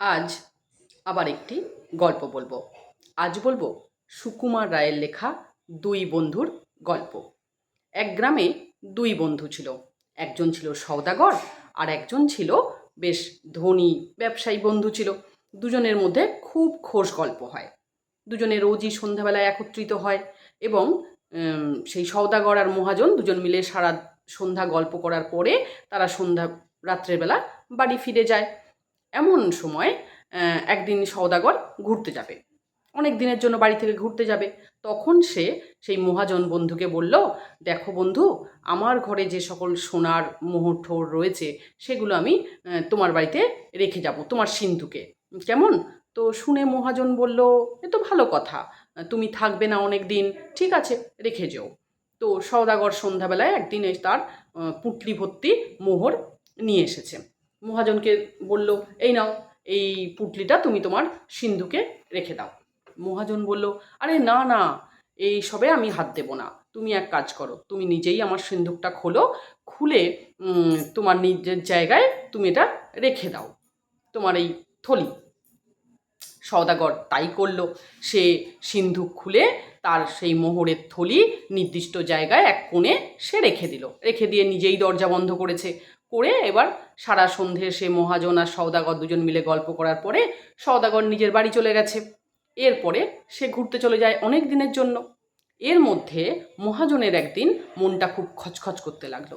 আজ আবার একটি গল্প বলব। আজ বলব সুকুমার রায়ের লেখা দুই বন্ধুর গল্প। এক গ্রামে দুই বন্ধু ছিল। একজন ছিল সওদাগর আর একজন ছিল বেশ ধনী ব্যবসায়ী বন্ধু ছিল। দুজনের মধ্যে খুব খোশ গল্প হয়। দুজনে রোজই সন্ধ্যাবেলায় একত্রিত হয় এবং সেই সওদাগর আর মহাজন দুজন মিলে সারা সন্ধ্যা গল্প করার পরে তারা সন্ধ্যা রাত্রেবেলা বাড়ি ফিরে যায়। এমন সময় একদিন সওদাগর ঘুরতে যাবে। অনেক দিনের জন্য বাড়ি থেকে ঘুরতে যাবে। তখন সে সেই মহাজন বন্ধুকে বলল, দেখো বন্ধু, আমার ঘরে যে সকল সোনার মোহর ঠোর রয়েছে, সেগুলো আমি তোমার বাড়িতে রেখে যাব, তোমার সিন্ধুকে। কেমন? তো শুনে মহাজন বলল, এ তো ভালো কথা, তুমি থাকবে না অনেক দিন, ঠিক আছে, রেখে যেও। তো সওদাগর সন্ধ্যাবেলায় একদিন তার পুঁটলি ভর্তি মোহর নিয়ে এসেছে। মহাজনকে বলল, এই নাও, এই পুটলিটা তুমি তোমার সিন্ধুকে রেখে দাও। মহাজন বলল, আরে না না, এই সবে আমি হাত দেবো না। তুমি এক কাজ করো, তুমি নিজেই আমার সিন্ধুকটা খোলো, খুলে তোমার নিজের জায়গায় তুমি এটা রেখে দাও, তোমার এই থলি। সওদাগর তাই করল। সে সিন্ধুক খুলে তার সেই মোহরের থলি নির্দিষ্ট জায়গায় এক কোণে সে রেখে দিল। রেখে দিয়ে নিজেই দরজা বন্ধ করেছে। করে এবার সারা সন্ধে সে মহাজন আর সওদাগর দুজন মিলে গল্প করার পরে সওদাগর নিজের বাড়ি চলে গেছে। এরপরে সে ঘুরতে চলে যায় অনেক দিনের জন্য। এর মধ্যে মহাজনের একদিন মনটা খুব খচখচ করতে লাগল।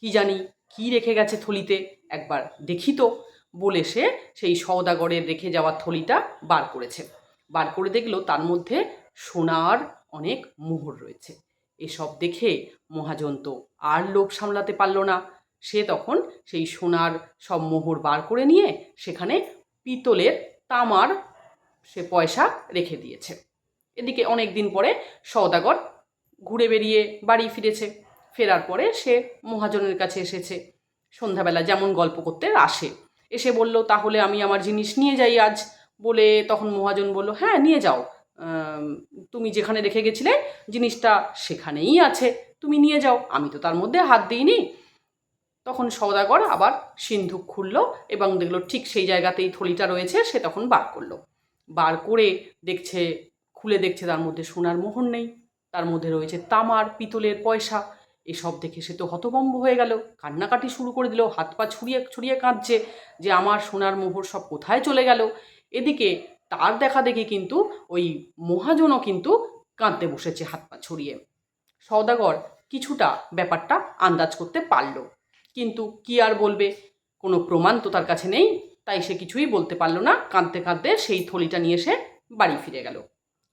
কি জানি কি রেখে গেছে থলিতে? একবার দেখি তো, বলে সে সেই সওদাগরের রেখে যাওয়া থলিটা বার করেছে। বার করে দেখল তার মধ্যে সোনার অনেক মোহর রয়েছে। এসব দেখে মহাজন তো আর লোভ সামলাতে পারল না। সে তখন সেই সোনার সব মোহর বার করে নিয়ে সেখানে পিতলের তামার সে পয়সা রেখে দিয়েছে। এদিকে অনেক দিন পরে সওদাগর ঘুরে বেরিয়ে বাড়ি ফিরেছে। ফেরার পরে সে মহাজনের কাছে এসেছে। সন্ধ্যাবেলা যেমন গল্প করতে আসে। এসে বলল, তাহলে আমি আমার জিনিস নিয়ে যাই আজ। বলে তখন মহাজন বলল হ্যাঁ নিয়ে যাও। তুমি যেখানে রেখে গেছিলে জিনিসটা সেখানেই আছে। তুমি নিয়ে যাও। আমি তো তার মধ্যে হাত দিইনি। তখন সওদাগর আবার সিন্ধুক খুললো এবং দেখল ঠিক সেই জায়গাতেই থলিটা রয়েছে, সে তখন বার করল। বার করে দেখছে, খুলে দেখছে তার মধ্যে সোনার মোহর নেই, তার মধ্যে রয়েছে তামার, পিতলের পয়সা। এসব দেখে সে তো হতভম্ব হয়ে গেল, কান্নাকাটি শুরু করে দিল, হাত পা ছুড়িয়ে ছুড়িয়ে কাঁদছে যে আমার সোনার মোহর সব কোথায় চলে গেল। এদিকে তার দেখা দেখি কিন্তু ওই মহাজনও কিন্তু কাঁদতে বসেছে হাত পা ছড়িয়ে। সওদাগর কিছুটা ব্যাপারটা আন্দাজ করতে পারল। কিন্তু কি আর বলবে? কোনো প্রমাণ তো তার কাছে নেই, তাই সে কিছুই বলতে পারল না। কাঁদতে কাঁদতে সেই থলিটা নিয়ে সে বাড়ি ফিরে গেল।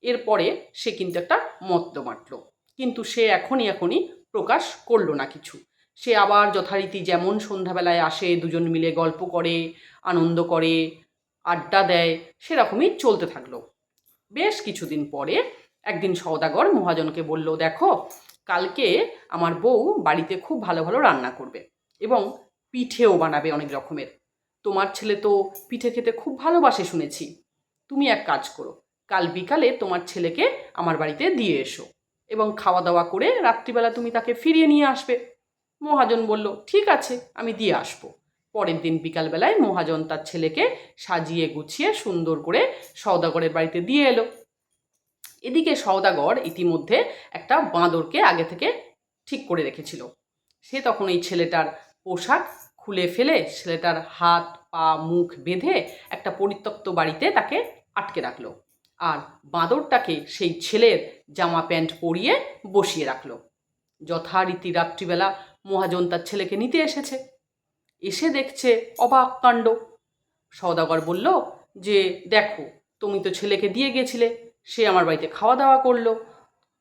এরপরে সে কিন্তু একটা মত্ত মাটল কিন্তু সে এখনই এখনই প্রকাশ করল না কিছু। সে আবার যথারীতি যেমন সন্ধ্যাবেলায় আসে, দুজন মিলে গল্প করে, আনন্দ করে, আড্ডা দেয়, সেরকমই চলতে থাকল। বেশ কিছুদিন পরে একদিন সওদাগর মহাজনকে বলল, দেখো, কালকে আমার বউ বাড়িতে খুব ভালো ভালো রান্না করবে। এবং পিঠেও বানাবে অনেক রকমের। তোমার ছেলে তো পিঠে খেতে খুব ভালোবাসে শুনেছি। তুমি এক কাজ করো, কাল বিকালে তোমার ছেলেকে আমার বাড়িতে দিয়ে এসো এবং খাওয়া দাওয়া করে রাত্রিবেলা তুমি তাকে ফিরিয়ে নিয়ে আসবে। মহাজন বলল, ঠিক আছে, আমি দিয়ে আসব। পরের দিন বিকালবেলায় মহাজন তার ছেলেকে সাজিয়ে গুছিয়ে সুন্দর করে সওদাগরের বাড়িতে দিয়ে এলো। এদিকে সওদাগর ইতিমধ্যে একটা বাঁদরকে আগে থেকে ঠিক করে রেখেছিল। সে তখন এই ছেলেটার পোশাক খুলে ফেলে ছেলেটার হাত, পা, মুখ বেঁধে একটা পরিত্যক্ত বাড়িতে তাকে আটকে রাখল আর বাঁদরটাকে সেই ছেলের জামা প্যান্ট পরিয়ে বসিয়ে রাখল। যথারীতি রাত্রিবেলা মহাজন তার ছেলেকে নিতে এসেছে। এসে দেখছে অবাক কাণ্ড। সওদাগর বলল, যে দেখো, তুমি তো ছেলেকে দিয়ে গেছিলে, সে আমার বাড়িতে খাওয়া দাওয়া করল।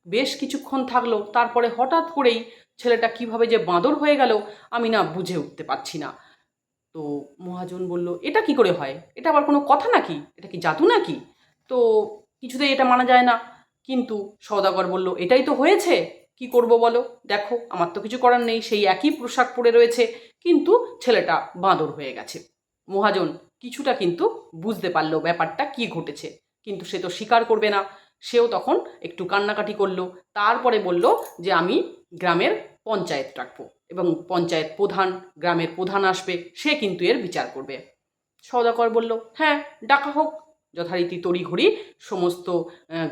বেশ কিছুক্ষণ থাকল, তারপরে হঠাৎ করেই ছেলেটা কীভাবে যে বাঁদর হয়ে গেল, আমি না বুঝে উঠতে পারছি না। তো মহাজন বলল, এটা কি করে হয়? এটা আবার কোনো কথা নাকি? এটা কি জাদু নাকি? তো কিছুতেই এটা মানা যায় না। কিন্তু সওদাগর বলল, এটাই তো হয়েছে। কি করব বলো? দেখো, আমার তো কিছু করার নেই। সেই একই পোশাক পরে রয়েছে, কিন্তু ছেলেটা বাঁদর হয়ে গেছে। মহাজন কিছুটা কিন্তু বুঝতে পারল ব্যাপারটা কি ঘটেছে। কিন্তু সে তো স্বীকার করবে না। সেও তখন একটু কান্নাকাটি করল। তারপরে বলল যে, আমি গ্রামের পঞ্চায়েত ডাকবো এবং পঞ্চায়েত প্রধান, গ্রামের প্রধান আসবে, সে কিন্তু এর বিচার করবে। সওদাগর বলল হ্যাঁ ডাকা হোক। যথারীতি তড়িঘড়ি সমস্ত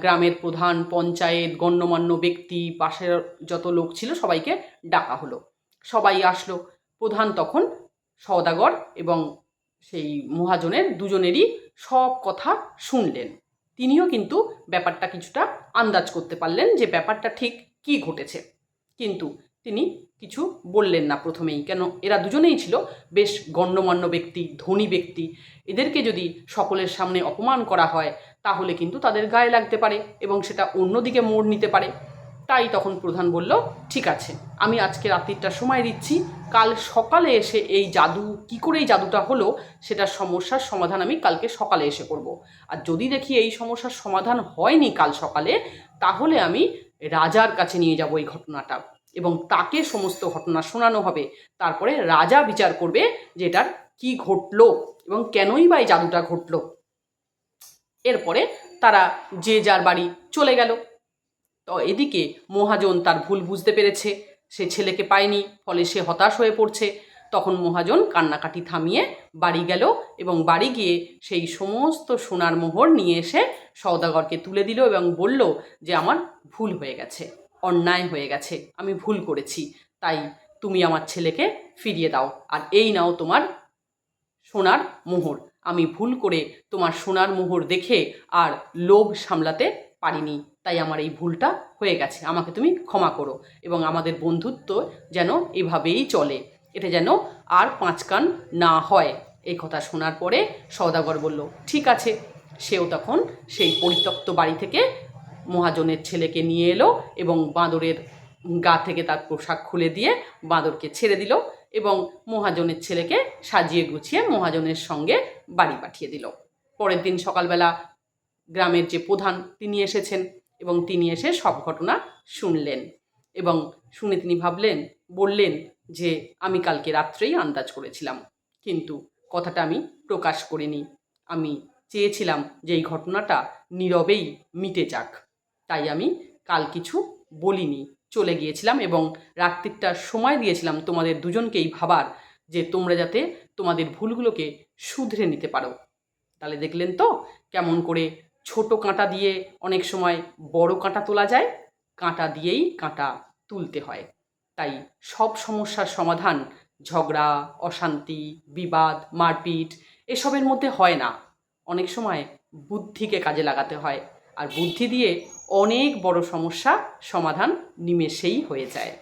গ্রামের প্রধান, পঞ্চায়েত, গণ্যমান্য ব্যক্তি, পাশের যত লোক ছিল সবাইকে ডাকা হলো। সবাই আসলো। প্রধান তখন সওদাগর এবং সেই মহাজনের দুজনেরই সব কথা শুনলেন। তিনিও কিন্তু ব্যাপারটা কিছুটা আন্দাজ করতে পারলেন যে ব্যাপারটা ঠিক কী ঘটেছে। কিন্তু তিনি কিছু বললেন না প্রথমেই। কেন? এরা দুজনেই ছিল বেশ গণ্যমান্য ব্যক্তি, ধনী ব্যক্তি। এদেরকে যদি সকলের সামনে অপমান করা হয়, তাহলে কিন্তু তাদের গায়ে লাগতে পারে এবং সেটা অন্যদিকে মোড় নিতে পারে। তাই তখন প্রধান বলল, ঠিক আছে, আমি আজকে রাত্রিটা সময় দিচ্ছি। কাল সকালে এসে এই জাদু, কি করে এই জাদুটা হলো সেটার সমস্যার সমাধান আমি কালকে সকালে এসে করব। আর যদি দেখি এই সমস্যার সমাধান হয়নি কাল সকালে, তাহলে আমি রাজার কাছে নিয়ে যাব এই ঘটনাটা। এবং তাকে সমস্ত ঘটনা শোনানো হবে। তারপরে রাজা বিচার করবে যে এটার কি ঘটলো এবং কেনই বা এই জাদুটা ঘটলো। এরপরে তারা যে যার বাড়ি চলে গেল। তো এদিকে মহাজন তার ভুল বুঝতে পেরেছে। সে ছেলেকে পায়নি, ফলে সে হতাশ হয়ে পড়ছে। তখন মহাজন কান্নাকাটি থামিয়ে বাড়ি গেল এবং বাড়ি গিয়ে সেই সমস্ত সোনার মোহর নিয়ে এসে সওদাগরকে তুলে দিল এবং বলল যে, আমার ভুল হয়ে গেছে। অন্যায় হয়ে গেছে। আমি ভুল করেছি। তাই তুমি আমার ছেলেকে ফিরিয়ে দাও। আর এই নাও তোমার সোনার মোহর। আমি ভুল করে তোমার সোনার মোহর দেখে আর লোভ সামলাতে পারিনি। তাই আমার এই ভুলটা হয়ে গেছে। আমাকে তুমি ক্ষমা করো এবং আমাদের বন্ধুত্ব যেন এভাবেই চলে। এটা যেন আর পাঁচ কান না হয়। এই কথা শোনার পরে সওদাগর বলল, ঠিক আছে। সেও তখন সেই পরিত্যক্ত বাড়ি থেকে মহাজনের ছেলেকে নিয়ে এলো এবং বাঁদরের গা থেকে তার পোশাক খুলে দিয়ে বাঁদরকে ছেড়ে দিল এবং মহাজনের ছেলেকে সাজিয়ে গুছিয়ে মহাজনের সঙ্গে বাড়ি পাঠিয়ে দিল। পরের দিন সকালবেলা গ্রামের যে প্রধান তিনি এসেছেন এবং তিনি এসে সব ঘটনা শুনলেন এবং শুনে তিনি ভাবলেন, বললেন যে, আমি কালকে রাত্রেই আন্দাজ করেছিলাম, কিন্তু কথাটা আমি প্রকাশ করিনি। আমি চেয়েছিলাম যে এই ঘটনাটা নীরবেই মিটে যাক। তাই আমি কাল কিছু বলিনি। চলে গিয়েছিলাম এবং রাত্রিটা সময় দিয়েছিলাম তোমাদের দুজনকেই ভাবার যে তোমরা যাতে তোমাদের ভুলগুলোকে শুধরে নিতে পারো। তাহলে দেখলেন তো কেমন করে ছোট কাঁটা দিয়ে অনেক সময় বড় কাঁটা তোলা যায়, কাঁটা দিয়েই কাঁটা তুলতে হয়। তাই সব সমস্যার সমাধান ঝগড়া, অশান্তি, বিবাদ, মারপিট এসবের মধ্যে হয় না। অনেক সময় বুদ্ধিকে কাজে লাগাতে হয়। আর বুদ্ধি দিয়ে অনেক বড় সমস্যা সমাধান নিমেষেই হয়ে যায়।